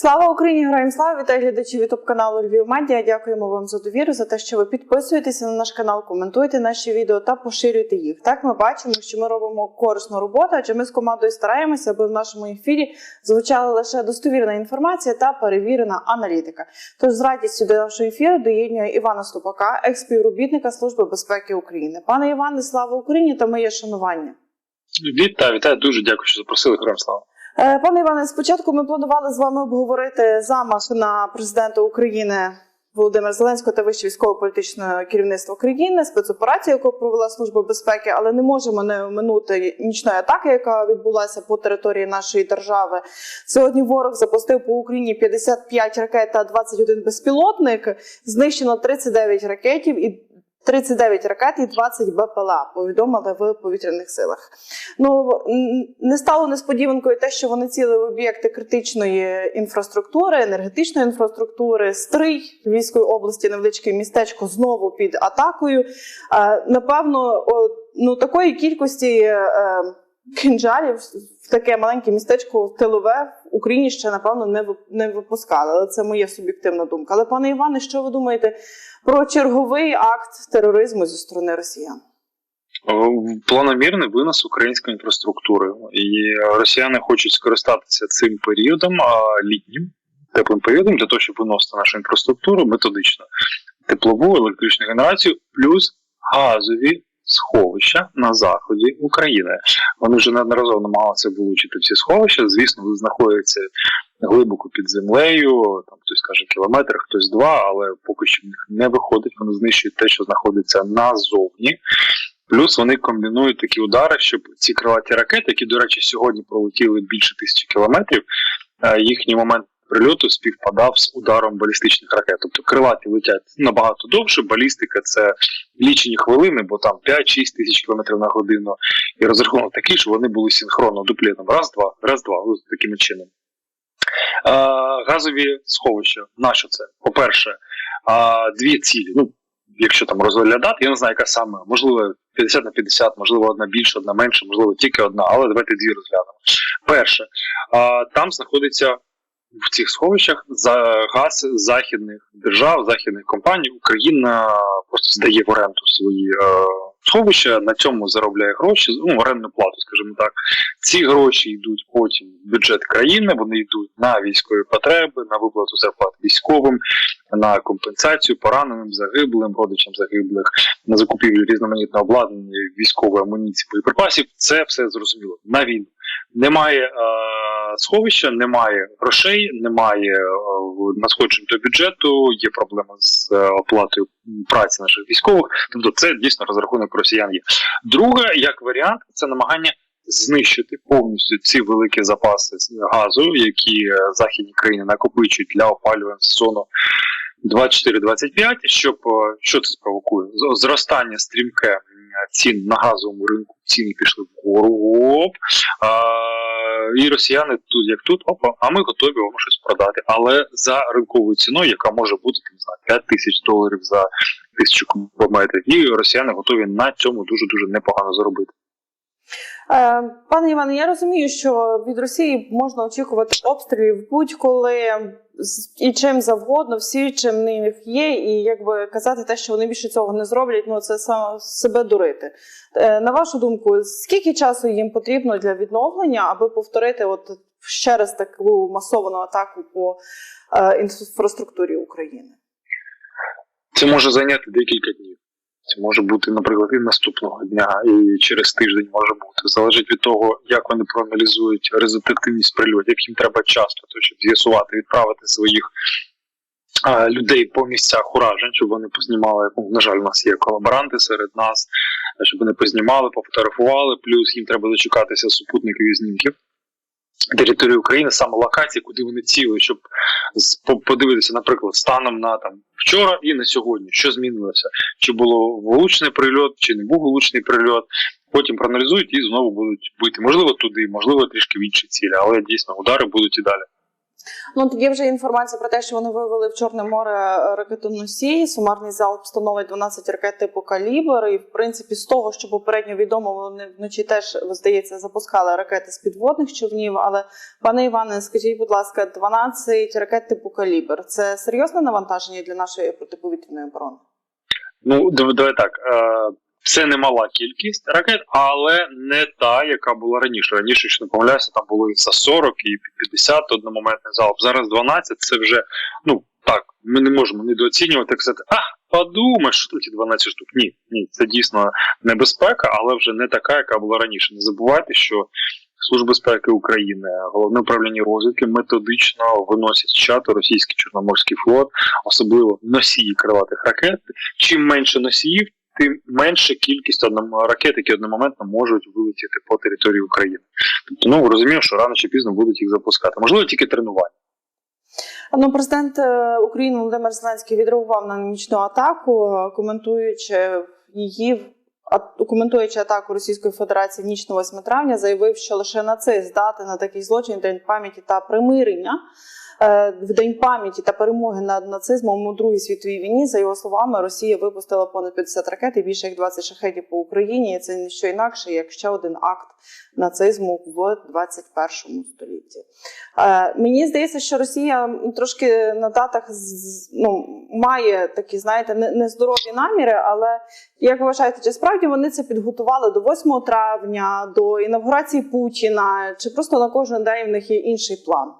Слава Україні! Героям слава! Вітаю глядачів ютуб каналу Львів Медіа. Дякуємо вам за довіру, за те, що ви підписуєтеся на наш канал, коментуєте наші відео та поширюєте їх. Так ми бачимо, що ми робимо корисну роботу, адже ми з командою стараємося, аби в нашому ефірі звучала лише достовірна інформація та перевірена аналітика. Тож з радістю до нашого ефіру доєднює Івана Ступака, експівробітника Служби безпеки України. Пане Іване, слава Україні та моє шанування. Вітаю, вітаю, дуже дякую, що запросили. Героям слава. Е, Пане Іване, спочатку ми планували з вами обговорити замах на президента України Володимира Зеленського та вище військово-політичне керівництво країни, спецоперацію, яку провела служба безпеки, але не можемо не оминути нічної атаки, яка відбулася по території нашої держави. Сьогодні ворог запустив по Україні 55 ракет та 21 безпілотник. Знищено 39 ракетів і 39 ракет і 20 БПЛА, повідомили в повітряних силах. Ну не стало несподіванкою те, що вони ціли в об'єкти критичної інфраструктури, енергетичної інфраструктури, стрий Львівської області, невеличке містечко знову під атакою. Е, Напевно, ну такої кількості е, кинджалів в таке маленьке містечко тилове Україні ще напевно не не випускали. Але це моя суб'єктивна думка. Але пане Іване, що ви думаєте про черговий акт тероризму зі сторони росіян? Е, Планомірний винос української інфраструктури, і росіяни хочуть скористатися цим періодом, літнім теплим періодом, для того, щоб виносити нашу інфраструктуру методично, теплову, електричну генерацію, плюс газові сховища на заході України. Вони вже неодноразово намагалися вилучити ці сховища. Звісно, вони знаходяться глибоко під землею, там хтось каже кілометр, хтось два, але поки що в них не виходить. Вони знищують те, що знаходиться назовні. Плюс вони комбінують такі удари, щоб ці крилаті ракети, які, до речі, сьогодні пролетіли більше тисячі кілометрів, е, їхній момент прильоту співпадав з ударом балістичних ракет. Тобто крилаті летять набагато довше. Балістика це лічені хвилини, бо там 5-6 тисяч кілометрів на годину. І розрахунок такий, що вони були синхронно дуплетом. Раз-два, раз-два, ось таким чином. Е, газові сховища. На що це? По-перше, а, дві цілі. Ну, якщо там розглядати, я не знаю, яка саме, можливо, 50 на 50, можливо, одна більше, одна менше, можливо, тільки одна, але давайте дві розглянемо. Перше, там знаходиться в цих сховищах за газ західних держав, західних компаній. Україна просто здає в оренду свої е, сховища, на цьому заробляє гроші, ну, орендну плату, скажімо так. Ці гроші йдуть потім в бюджет країни, вони йдуть на військові потреби, на виплату зарплат військовим, на компенсацію пораненим, загиблим, родичам загиблих, на закупівлю різноманітного обладнання, військової амуніції, боєприпасів. Це все зрозуміло. На війну немає е, сховища, немає грошей, немає е, надходжень до бюджету. Є проблема з е, оплатою праці наших військових. Тобто, це дійсно розрахунок росіян є. Друге, як варіант, це намагання. Знищити повністю ці великі запаси газу, які е, західні країни накопичують для опалювання сезону 24-25, щоб що це спровокує? Зростання стрімке цін на газовому ринку, ціни пішли вгору, оп, і росіяни тут як тут, опа, а ми готові вам щось продати. Але за ринковою ціною, яка може бути там, за знаю, 5 тисяч доларів за тисячу кубометрів, і росіяни готові на цьому дуже дуже непогано заробити. Е, Пане Іване, я розумію, що від Росії можна очікувати обстрілів будь-коли і чим завгодно, всі чим них є, і якби казати те, що вони більше цього не зроблять, ну це саме себе дурити. Е, На вашу думку, скільки часу їм потрібно для відновлення, аби повторити от ще раз таку масовану атаку по е, інфраструктурі України? Це може зайняти декілька днів. Може бути, наприклад, і наступного дня, і через тиждень може бути. Залежить від того, як вони проаналізують результативність прильотів. Їм треба час для щоб з'ясувати, відправити своїх людей по місцях уражень, щоб вони познімали. Ну, на жаль, у нас є колаборанти серед нас, щоб вони познімали, пофотографували. Плюс їм треба дочекатися супутникових знімків. Території України, саме локації, куди вони ціли, щоб по- подивитися, наприклад, станом на там вчора і на сьогодні, що змінилося, чи було влучний прильот, чи не був влучний прильот. Потім проаналізують і знову будуть бити. Можливо, туди, можливо, трішки в інші цілі, але дійсно удари будуть і далі. Ну тоді вже інформація про те, що вони вивели в Чорне море ракетоносій. Сумарний залп становить 12 ракет типу калібр. І в принципі, з того, що попередньо відомо, вони вночі теж здається запускали ракети з підводних човнів. Але пане Іване, скажіть, будь ласка, 12 ракет типу калібр це серйозне навантаження для нашої протиповітряної оборони? Ну, давай так. Це немала кількість ракет, але не та, яка була раніше. Раніше, якщо не помиляюся, там було і за 40, і 50 одномоментний залп. Зараз 12 це вже, ну так, ми не можемо недооцінювати, так сказати, а, подумай, що тут ті 12 штук. Ні, ні, це дійсно небезпека, але вже не така, яка була раніше. Не забувайте, що Служба безпеки України, головне управління розвідки методично виносять з чату російський чорноморський флот, особливо носії крилатих ракет. Чим менше носіїв, тим менша кількість ракет, які одномоментно можуть вилетіти по території України. Тобто, ну розумію, що рано чи пізно будуть їх запускати. Можливо, тільки тренування. Ну, президент е, України Володимир Зеленський відреагував на нічну атаку, коментуючи її коментуючи атаку Російської Федерації ніч на 8 травня, заявив, що лише нацист здатен на такий злочин день пам'яті та примирення. Е, В день пам'яті та перемоги над нацизмом у Другій світовій війні, за його словами, Росія випустила понад 50 ракет і більше як 20 шахетів по Україні. І це не що інакше, як ще один акт нацизму в 21 столітті. Е, Мені здається, що Росія трошки на датах ну, має такі, знаєте, не- нездорові наміри, але як ви вважаєте, чи справді вони це підготували до 8 травня, до інавгурації Путіна, чи просто на кожен день в них є інший план?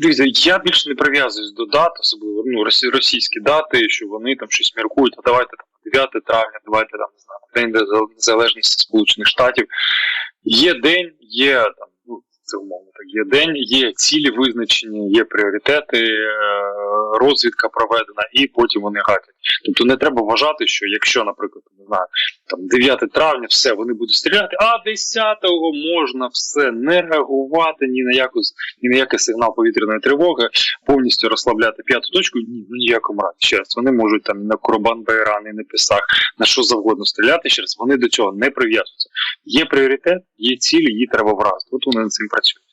Дивіться, я більше не прив'язуюсь до дат, особливо ну, росі- російські дати, що вони там щось міркують, а давайте там 9 травня, давайте там не знаю, День Незалежності Сполучених Штатів. Є день, є там, ну це умовно так, є день, є цілі визначені, є пріоритети, е, розвідка проведена, і потім вони гатять. Тобто не треба вважати, що якщо, наприклад, не знаю, там 9 травня, все, вони будуть стріляти, а 10-го можна все не реагувати ні на яку ні на який сигнал повітряної тривоги, повністю розслабляти п'яту точку. Ні, ну ніякому разі. Ще раз, вони можуть там на Курбан Байран, і на Пісах, на що завгодно стріляти. Ще раз, вони до цього не прив'язуються. Є пріоритет, є цілі, її треба вразити. От вони над цим працюють.